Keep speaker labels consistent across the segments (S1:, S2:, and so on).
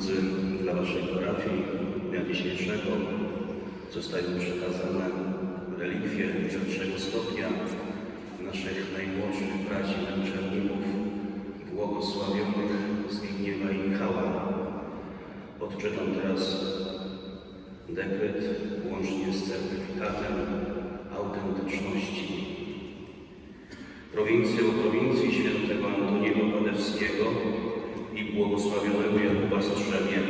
S1: dla Waszej parafii dnia dzisiejszego zostają przekazane relikwie pierwszego stopnia naszych najmłodszych braci męczenników, błogosławionych Zbigniewa i Michała. Odczytam teraz dekret łącznie z certyfikatem autentyczności. Prowincją prowincji świętego Antoniego Padewskiego błogosławionego Jakuba Strzemie,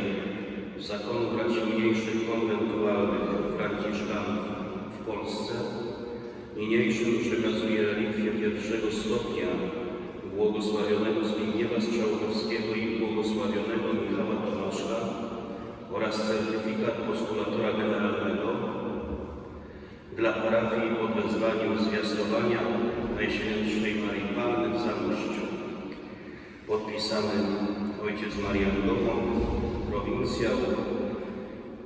S1: zakonu braci mniejszych konwentualnych Franciszkanów w Polsce, niniejszym przekazuje relikwię pierwszego stopnia błogosławionego Zbigniewa Strzałkowskiego i błogosławionego Michała Tomaszka oraz certyfikat postulatora generalnego dla parafii pod wezwaniem zwiastowania Najświętszej Marii Panny w Zamościu. Podpisany ojciec Marian Gomon, prowincjał,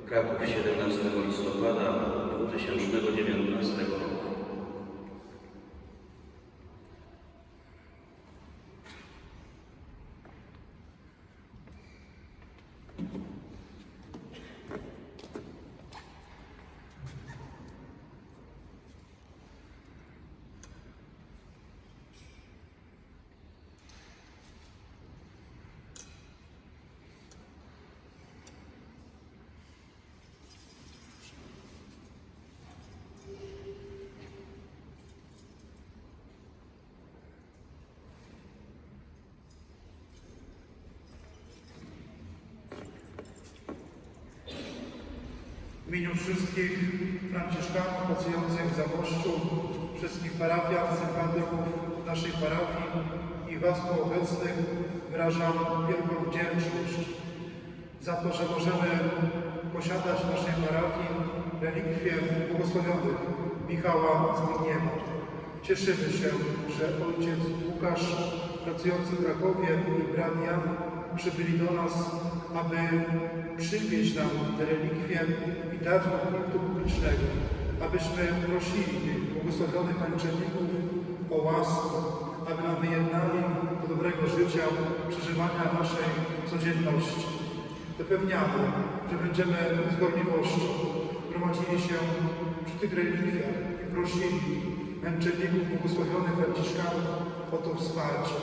S1: Kraków 17 listopada 2019 roku.
S2: W imieniu wszystkich Franciszkanów pracujących w Zamościu, wszystkich parafian, sympatyków naszej parafii i Was tu obecnych wyrażam wielką wdzięczność za to, że możemy posiadać w naszej parafii relikwie błogosławionych Michała Zbigniewa. Cieszymy się, że ojciec Łukasz pracujący w Krakowie i brat Jan przybyli do nas, aby przywieźć nam te relikwie i dać do kultu publicznego, abyśmy prosili tych błogosławionych męczenników o łaskę, aby nam wyjednali do dobrego życia, przeżywania naszej codzienności. Zapewniamy, że będziemy z gorliwością gromadzili się przy tych relikwiach i prosili męczenników błogosławionych Franciszkanów o to wsparcie.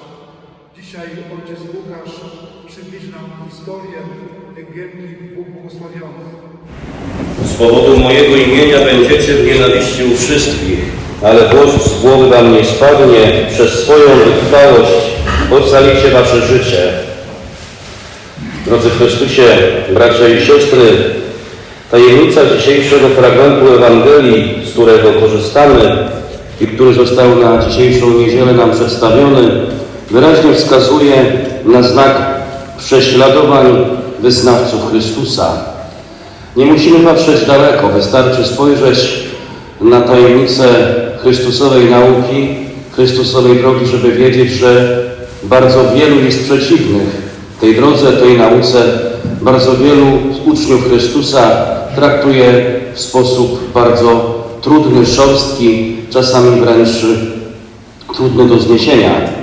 S2: Dzisiaj ojciec Łukasz przybliży nam historię tych wielkich błogosławionych.
S3: Z powodu mojego imienia będziecie w nienawiści u wszystkich, ale włos z głowy wam nie spadnie, przez swoją wytrwałość ocalicie wasze życie. Drodzy Chrystusie, bracia i siostry, tajemnica dzisiejszego fragmentu Ewangelii, z którego korzystamy i który został na dzisiejszą niedzielę nam przedstawiony, wyraźnie wskazuje na znak prześladowań wyznawców Chrystusa. Nie musimy patrzeć daleko, wystarczy spojrzeć na tajemnicę Chrystusowej nauki, Chrystusowej drogi, żeby wiedzieć, że bardzo wielu jest przeciwnych tej drodze, tej nauce. Bardzo wielu uczniów Chrystusa traktuje w sposób bardzo trudny, szorstki, czasami wręcz trudny do zniesienia.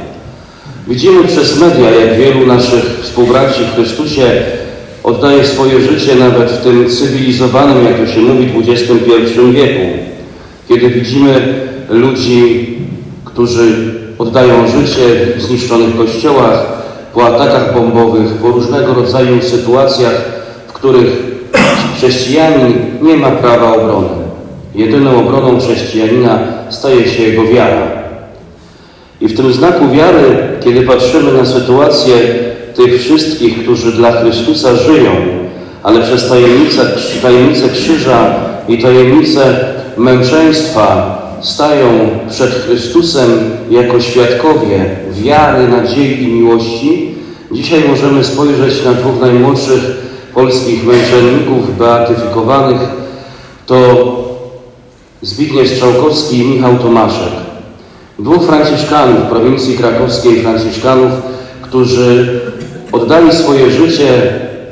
S3: Widzimy przez media, jak wielu naszych współbraci w Chrystusie oddaje swoje życie nawet w tym cywilizowanym, jak to się mówi, XXI wieku. Kiedy widzimy ludzi, którzy oddają życie w zniszczonych kościołach, po atakach bombowych, po różnego rodzaju sytuacjach, w których chrześcijanin nie ma prawa obrony. Jedyną obroną chrześcijanina staje się jego wiara. I w tym znaku wiary, kiedy patrzymy na sytuację tych wszystkich, którzy dla Chrystusa żyją, ale przez tajemnicę, tajemnicę krzyża i tajemnicę męczeństwa stają przed Chrystusem jako świadkowie wiary, nadziei i miłości, dzisiaj możemy spojrzeć na dwóch najmłodszych polskich męczenników beatyfikowanych. To Zbigniew Strzałkowski i Michał Tomaszek. Dwóch Franciszkanów, prowincji krakowskiej Franciszkanów, którzy oddali swoje życie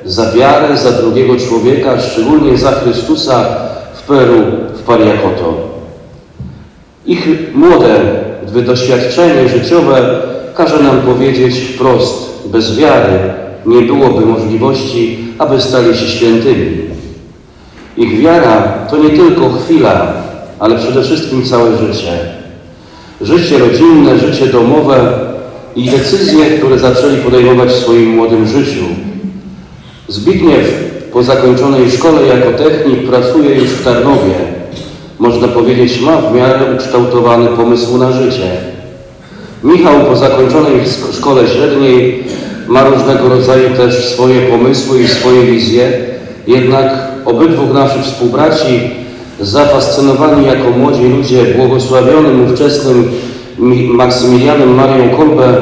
S3: za wiarę, za drugiego człowieka, szczególnie za Chrystusa w Peru, w Pariakoto. Ich młode doświadczenie życiowe każe nam powiedzieć wprost, bez wiary nie byłoby możliwości aby stali się świętymi. Ich wiara to nie tylko chwila, ale przede wszystkim całe życie. Życie rodzinne, życie domowe i decyzje, które zaczęli podejmować w swoim młodym życiu. Zbigniew po zakończonej szkole jako technik pracuje już w Tarnowie. Można powiedzieć, ma w miarę ukształtowany pomysł na życie. Michał po zakończonej szkole średniej ma różnego rodzaju też swoje pomysły i swoje wizje, jednak obydwu naszych współbraci, zafascynowani jako młodzi ludzie błogosławionym ówczesnym Mi- Maksymilianem Marią Kolbę,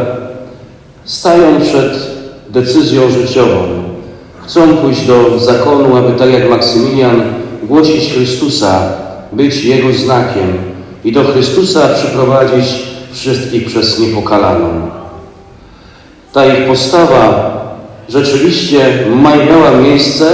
S3: stają przed decyzją życiową. Chcą pójść do zakonu, aby tak jak Maksymilian głosić Chrystusa, być Jego znakiem i do Chrystusa przyprowadzić wszystkich przez niepokalaną. Ta ich postawa rzeczywiście ma- miała miejsce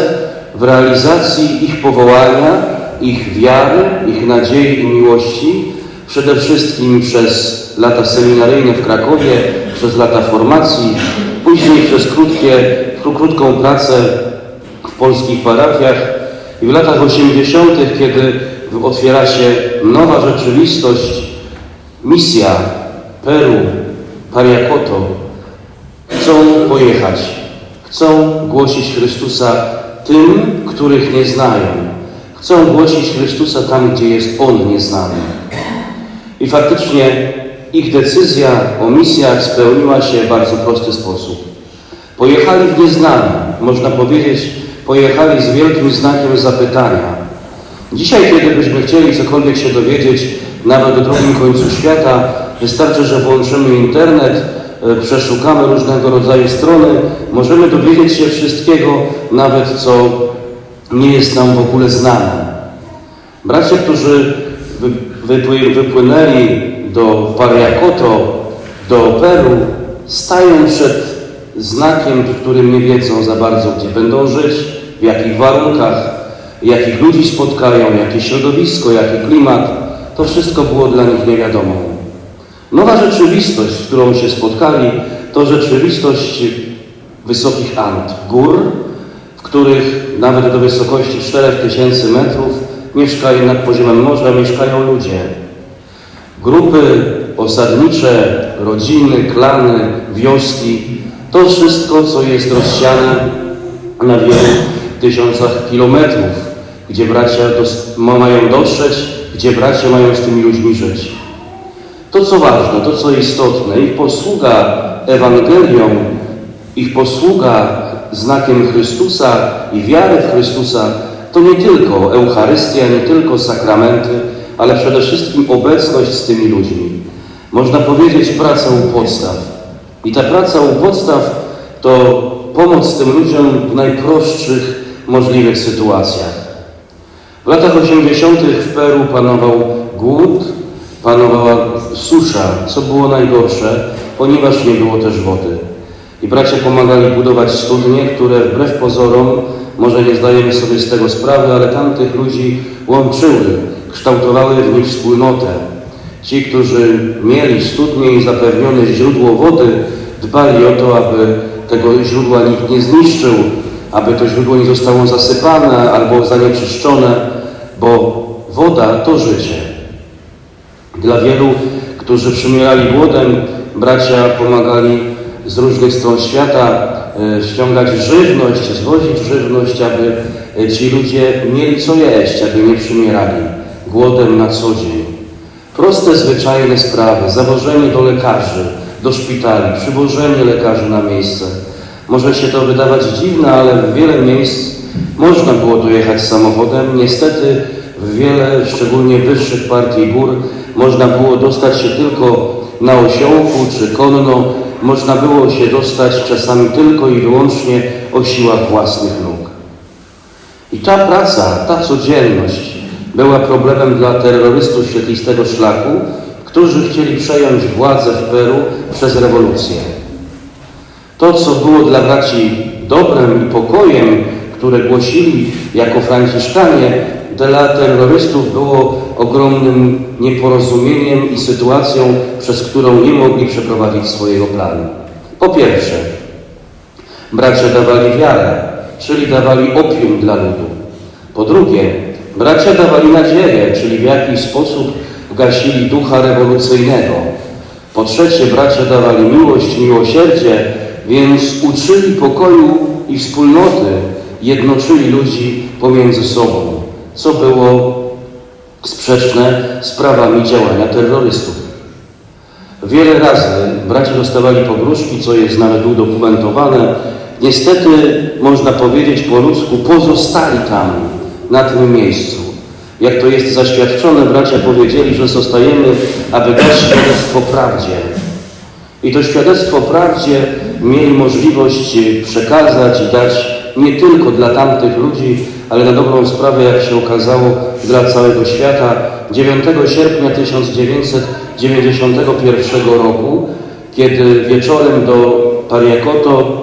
S3: w realizacji ich powołania, ich wiary, ich nadziei i miłości, przede wszystkim przez lata seminaryjne w Krakowie, przez lata formacji, później przez krótkie, kró- krótką pracę w polskich parafiach i w latach 80., kiedy otwiera się nowa rzeczywistość, misja Peru, Pariakoto, chcą pojechać, chcą głosić Chrystusa tym, których nie znają. Chcą głosić Chrystusa tam, gdzie jest On nieznany. I faktycznie ich decyzja o misjach spełniła się w bardzo prosty sposób. Pojechali w nieznane, można powiedzieć, pojechali z wielkim znakiem zapytania. Dzisiaj, kiedy byśmy chcieli cokolwiek się dowiedzieć, nawet o drugim końcu świata, wystarczy, że włączymy internet, e, przeszukamy różnego rodzaju strony, możemy dowiedzieć się wszystkiego, nawet co nie jest nam w ogóle znane. Bracia, którzy wy- wypły- wypłynęli do Pariakoto, do Peru, stają przed znakiem, w którym nie wiedzą za bardzo, gdzie będą żyć, w jakich warunkach, jakich ludzi spotkają, jakie środowisko, jaki klimat. To wszystko było dla nich nie wiadomo. Nowa rzeczywistość, z którą się spotkali, to rzeczywistość wysokich Ant, gór, w których nawet do wysokości 4000 metrów mieszkają nad poziomem morza mieszkają ludzie. Grupy osadnicze, rodziny, klany, wioski, to wszystko, co jest rozsiane na wielu tysiącach kilometrów, gdzie bracia ma- mają dotrzeć, gdzie bracia mają z tymi ludźmi żyć. To, co ważne, to, co istotne, ich posługa Ewangelią, ich posługa znakiem Chrystusa i wiary w Chrystusa, to nie tylko Eucharystia, nie tylko sakramenty, ale przede wszystkim obecność z tymi ludźmi. Można powiedzieć praca u podstaw. I ta praca u podstaw to pomoc tym ludziom w najprostszych możliwych sytuacjach. W latach 80. w Peru panował głód, panowała susza, co było najgorsze, ponieważ nie było też wody. I bracia pomagali budować studnie, które wbrew pozorom, może nie zdajemy sobie z tego sprawy, ale tamtych ludzi łączyły, kształtowały w nich wspólnotę. Ci, którzy mieli studnie i zapewnione źródło wody, dbali o to, aby tego źródła nikt nie zniszczył, aby to źródło nie zostało zasypane albo zanieczyszczone, bo woda to życie. Dla wielu, którzy przymierali głodem, bracia pomagali z różnych stron świata e, ściągać żywność, zwozić żywność, aby e, ci ludzie mieli co jeść, aby nie przymierali głodem na co dzień. Proste, zwyczajne sprawy, zawożenie do lekarzy, do szpitali, przywożenie lekarzy na miejsce. Może się to wydawać dziwne, ale w wiele miejsc można było dojechać samochodem. Niestety w wiele, szczególnie wyższych partii gór, można było dostać się tylko na osiołku czy konno. Można było się dostać czasami tylko i wyłącznie o siłach własnych nóg. I ta praca, ta codzienność była problemem dla terrorystów świetlistego szlaku, którzy chcieli przejąć władzę w Peru przez rewolucję. To, co było dla braci dobrem i pokojem, które głosili jako Franciszkanie, dla terrorystów było ogromnym nieporozumieniem i sytuacją, przez którą nie mogli przeprowadzić swojego planu. Po pierwsze, bracia dawali wiarę, czyli dawali opium dla ludu. Po drugie, bracia dawali nadzieję, czyli w jakiś sposób gasili ducha rewolucyjnego. Po trzecie, bracia dawali miłość, miłosierdzie, więc uczyli pokoju i wspólnoty, jednoczyli ludzi pomiędzy sobą, co było sprzeczne z prawami działania terrorystów. Wiele razy bracia dostawali pogróżki, co jest nawet udokumentowane. Niestety, można powiedzieć po ludzku, pozostali tam, na tym miejscu. Jak to jest zaświadczone, bracia powiedzieli, że zostajemy, aby dać świadectwo prawdzie. I to świadectwo prawdzie mieli możliwość przekazać i dać nie tylko dla tamtych ludzi, ale na dobrą sprawę, jak się okazało, dla całego świata. 9 sierpnia 1991 roku, kiedy wieczorem do Pariakoto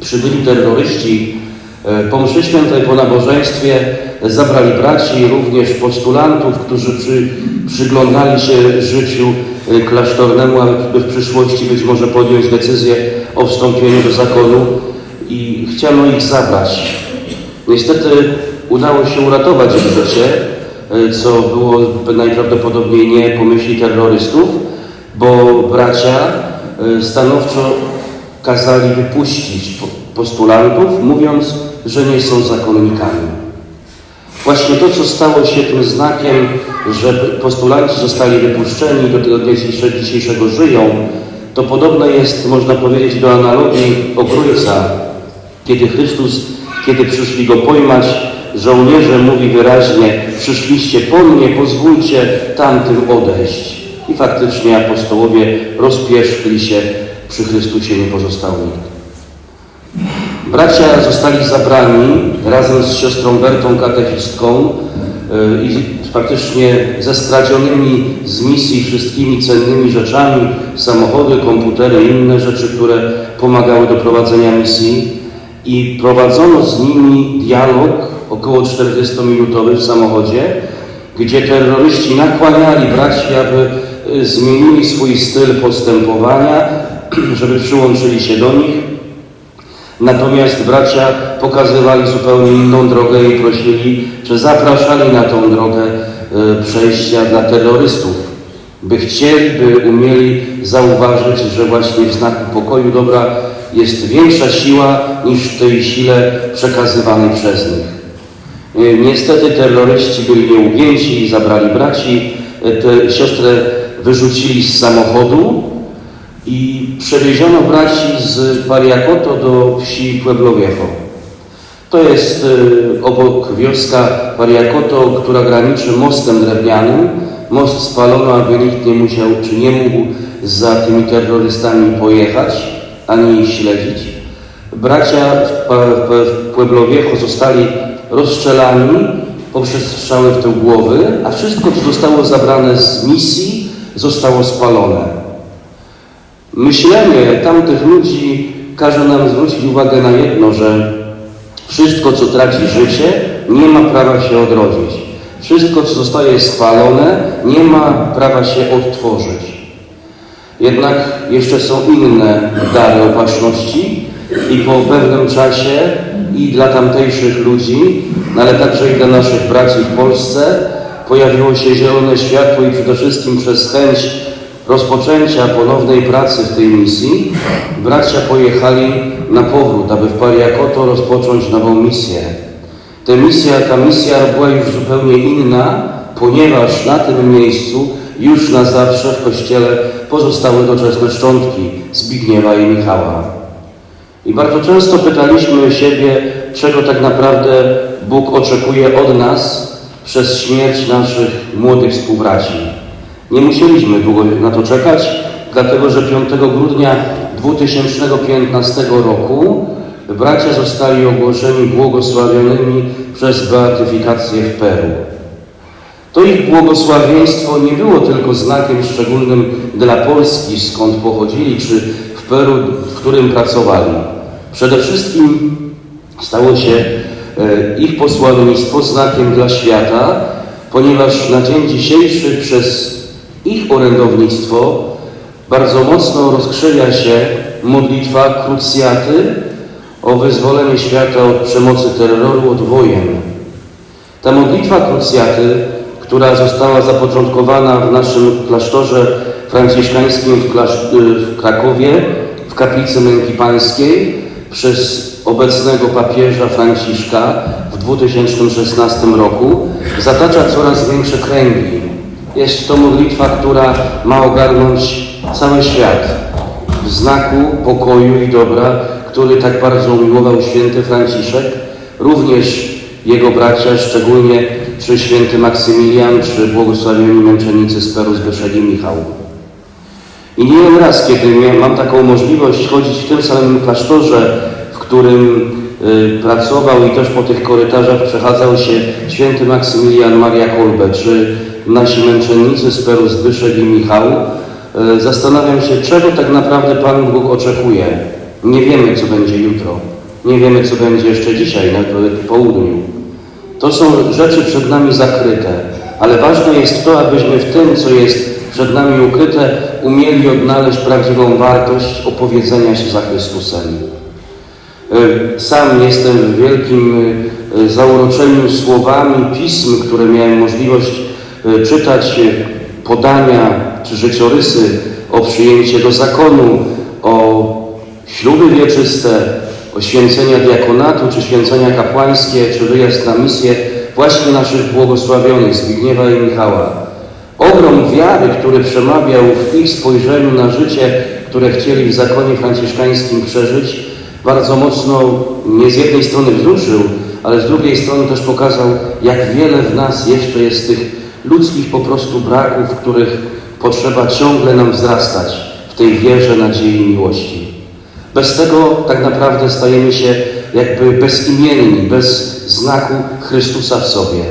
S3: przybyli terroryści, e, po mszy świętej, po nabożeństwie zabrali braci, również postulantów, którzy przy, przyglądali się życiu e, klasztornemu, aby w przyszłości być może podjąć decyzję o wstąpieniu do zakonu i chciano ich zabrać. Niestety udało się uratować ich życie, e, co było najprawdopodobniej nie po myśli terrorystów, bo bracia e, stanowczo kazali wypuścić po- postulantów, mówiąc, że nie są zakonnikami. Właśnie to, co stało się tym znakiem, że postulanci zostali wypuszczeni do tego dnia dzisiejsze- dzisiejszego żyją, to podobne jest, można powiedzieć, do analogii Ogrójca, kiedy Chrystus, kiedy przyszli Go pojmać, żołnierze mówi wyraźnie, przyszliście po mnie, pozwólcie tamtym odejść. I faktycznie apostołowie rozpierzchli się, przy Chrystusie nie pozostał nikt. Bracia zostali zabrani razem z siostrą Bertą katechistką y, i faktycznie ze skradzionymi z misji wszystkimi cennymi rzeczami, samochody, komputery inne rzeczy, które pomagały do prowadzenia misji i prowadzono z nimi dialog około 40-minutowy w samochodzie, gdzie terroryści nakłaniali braci, aby y, zmienili swój styl postępowania, żeby przyłączyli się do nich. Natomiast bracia pokazywali zupełnie inną drogę i prosili, czy zapraszali na tą drogę e, przejścia dla terrorystów, by chcieli, by umieli zauważyć, że właśnie w znaku pokoju dobra jest większa siła niż w tej sile przekazywanej przez nich. E, Niestety terroryści byli nieugięci i zabrali braci. E, Tę siostrę wyrzucili z samochodu i przewieziono braci z Pariakoto do wsi Pueblo Viejo. To jest y, obok wioska Pariakoto, która graniczy mostem drewnianym. Most spalono, aby nikt nie musiał czy nie mógł za tymi terrorystami pojechać, ani ich śledzić. Bracia w, w, w Pueblo Viejo zostali rozstrzelani poprzez strzały w tył głowy, a wszystko, co zostało zabrane z misji, zostało spalone. Myślenie tamtych ludzi każe nam zwrócić uwagę na jedno, że wszystko, co traci życie, nie ma prawa się odrodzić. Wszystko, co zostaje spalone, nie ma prawa się odtworzyć. Jednak jeszcze są inne dary opatrzności i po pewnym czasie i dla tamtejszych ludzi, no ale także i dla naszych braci w Polsce pojawiło się zielone światło i przede wszystkim przez chęć rozpoczęcia ponownej pracy w tej misji bracia pojechali na powrót, aby w Pariakoto rozpocząć nową misję. Ta misja, ta misja była już zupełnie inna, ponieważ na tym miejscu już na zawsze w kościele pozostały doczesne szczątki Zbigniewa i Michała. I bardzo często pytaliśmy siebie, czego tak naprawdę Bóg oczekuje od nas przez śmierć naszych młodych współbraci. Nie musieliśmy długo na to czekać, dlatego że 5 grudnia 2015 roku bracia zostali ogłoszeni błogosławionymi przez beatyfikację w Peru. To ich błogosławieństwo nie było tylko znakiem szczególnym dla Polski, skąd pochodzili, czy w Peru, w którym pracowali. Przede wszystkim stało się e, ich posłannictwo znakiem dla świata, ponieważ na dzień dzisiejszy przez ich orędownictwo bardzo mocno rozkrzewia się modlitwa krucjaty o wyzwolenie świata od przemocy terroru, od wojen. Ta modlitwa krucjaty, która została zapoczątkowana w naszym klasztorze franciszkańskim w, klasz- w Krakowie, w kaplicy Męki Pańskiej, przez obecnego papieża Franciszka w 2016 roku, zatacza coraz większe kręgi. Jest to modlitwa, która ma ogarnąć cały świat w znaku pokoju i dobra, który tak bardzo umiłował święty Franciszek, również jego bracia, szczególnie czy święty Maksymilian, czy błogosławieni męczennicy z Peru Zbyszek i Michał. I nie jeden raz, kiedy mam taką możliwość chodzić w tym samym klasztorze, w którym y, pracował i też po tych korytarzach przechadzał się święty Maksymilian Maria Kolbe, czy nasi męczennicy z Peru Zbyszek i Michał, y, zastanawiam się, czego tak naprawdę Pan Bóg oczekuje. Nie wiemy, co będzie jutro. Nie wiemy, co będzie jeszcze dzisiaj, nawet po południu. To są rzeczy przed nami zakryte, ale ważne jest to, abyśmy w tym, co jest przed nami ukryte, umieli odnaleźć prawdziwą wartość opowiedzenia się za Chrystusem. Y, Sam jestem w wielkim y, zauroczeniu słowami pism, które miałem możliwość y, czytać, podania czy życiorysy o przyjęcie do zakonu, o śluby wieczyste, święcenia diakonatu, czy święcenia kapłańskie, czy wyjazd na misję właśnie naszych błogosławionych Zbigniewa i Michała. Ogrom wiary, który przemawiał w ich spojrzeniu na życie, które chcieli w zakonie franciszkańskim przeżyć, bardzo mocno nie z jednej strony wzruszył, ale z drugiej strony też pokazał, jak wiele w nas jeszcze jest tych ludzkich po prostu braków, których potrzeba ciągle nam wzrastać w tej wierze, nadziei i miłości. Bez tego tak naprawdę stajemy się jakby bezimienni, bez znaku Chrystusa w sobie.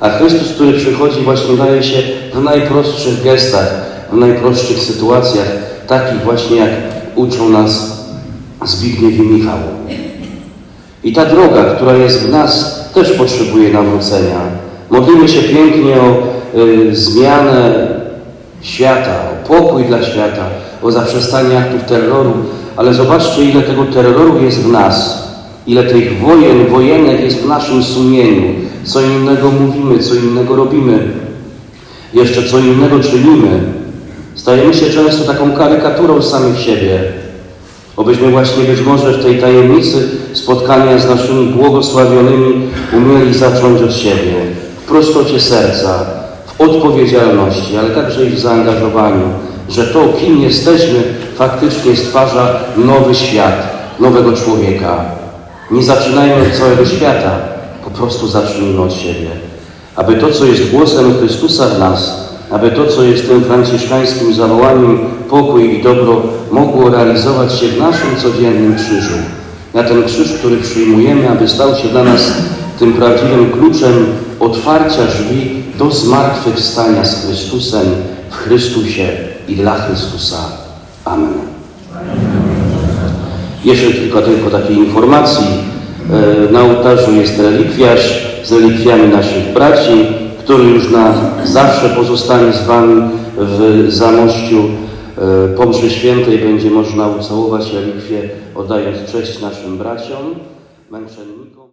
S3: A Chrystus, który przychodzi, właśnie daje się w najprostszych gestach, w najprostszych sytuacjach, takich właśnie jak uczą nas Zbigniew i Michał. I ta droga, która jest w nas, też potrzebuje nawrócenia. Modlimy się pięknie o y, zmianę świata, o pokój dla świata, o zaprzestanie aktów terroru, ale zobaczcie, ile tego terroru jest w nas, ile tych wojen, wojenek jest w naszym sumieniu, co innego mówimy, co innego robimy, jeszcze co innego czynimy. Stajemy się często taką karykaturą samych siebie. Obyśmy właśnie być może w tej tajemnicy spotkania z naszymi błogosławionymi umieli zacząć od siebie, w prostocie serca, w odpowiedzialności, ale także i w zaangażowaniu, że to, kim jesteśmy, faktycznie stwarza nowy świat, nowego człowieka. Nie zaczynajmy od całego świata, po prostu zacznijmy od siebie. Aby to, co jest głosem Chrystusa w nas, aby to, co jest tym franciszkańskim zawołaniem pokój i dobro, mogło realizować się w naszym codziennym krzyżu. Na ten krzyż, który przyjmujemy, aby stał się dla nas tym prawdziwym kluczem otwarcia drzwi do zmartwychwstania z Chrystusem, w Chrystusie i dla Chrystusa. Amen. Jeszcze kilka tylko takiej informacji. E, Na ołtarzu jest relikwiarz z relikwiami naszych braci, który już na zawsze pozostanie z Wami w Zamościu. E, Po mszy świętej będzie można ucałować relikwię, oddając cześć naszym braciom, męczennikom.